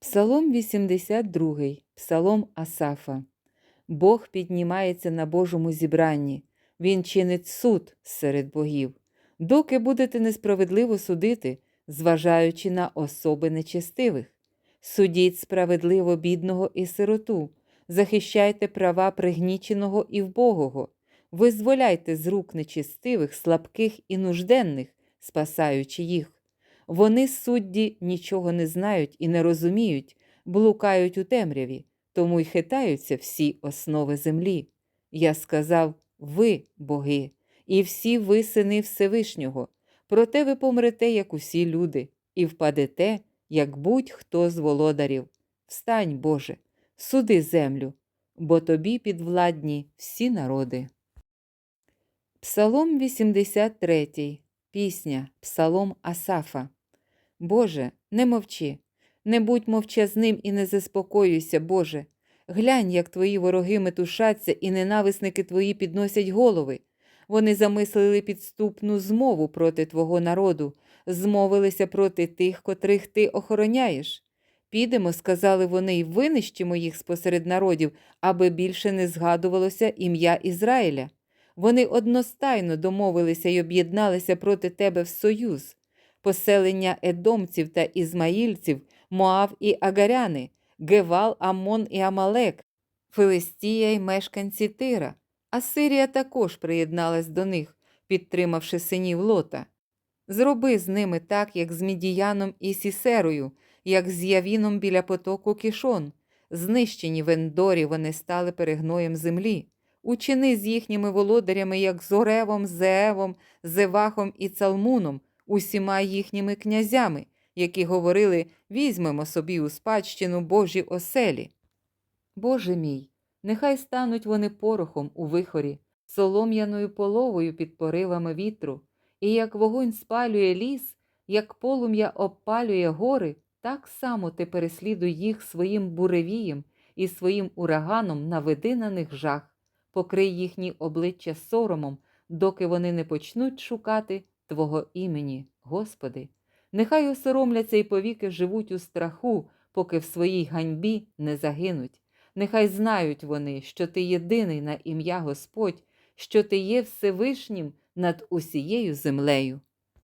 Псалом 82, Псалом Асафа. Бог піднімається на Божому зібранні, Він чинить суд серед богів. Доки будете несправедливо судити, зважаючи на особи нечестивих. Судіть справедливо бідного і сироту, захищайте права пригніченого і вбогого, визволяйте з рук нечестивих, слабких і нужденних, спасаючи їх. Вони, судді, нічого не знають і не розуміють, блукають у темряві, тому й хитаються всі основи землі. Я сказав ви, боги, і всі ви сини Всевишнього, проте ви помрете, як усі люди, і впадете, як будь-хто з володарів. Встань, Боже, суди землю, бо тобі підвладні всі народи. Псалом 83, пісня, Псалом Асафа. Боже, не мовчи, не будь мовчазним і не заспокоюйся, Боже. Глянь, як твої вороги метушаться і ненависники твої підносять голови. Вони замислили підступну змову проти Твого народу, змовилися проти тих, котрих ти охороняєш. Підемо, сказали вони, й винищимо їх спосеред народів, аби більше не згадувалося ім'я Ізраїля. Вони одностайно домовилися й об'єдналися проти тебе в союз. Поселення едомців та ізмаїльців, Моав і Агаряни, Гевал, Амон і Амалек, Филистія й мешканці Тира. Асирія також приєдналась до них, підтримавши синів Лота. Зроби з ними так, як з Мідіяном і Сісерою, як з Явіном біля потоку Кішон. Знищені в Ендорі вони стали перегноєм землі. Учини з їхніми володарями, як з Оревом, Зеевом, Зевахом і Цалмуном, усіма їхніми князями, які говорили візьмемо собі у спадщину Божі оселі. Боже мій, нехай стануть вони порохом у вихорі, солом'яною половою під поривами вітру, і як вогонь спалює ліс, як полум'я обпалює гори, так само ти переслідуй їх своїм буревієм і своїм ураганом на них жах, покрий їхні обличчя соромом, доки вони не почнуть шукати Твого імені, Господи. Нехай осоромляться і повіки живуть у страху, поки в своїй ганьбі не загинуть. Нехай знають вони, що ти єдиний на ім'я Господь, що ти є Всевишнім над усією землею.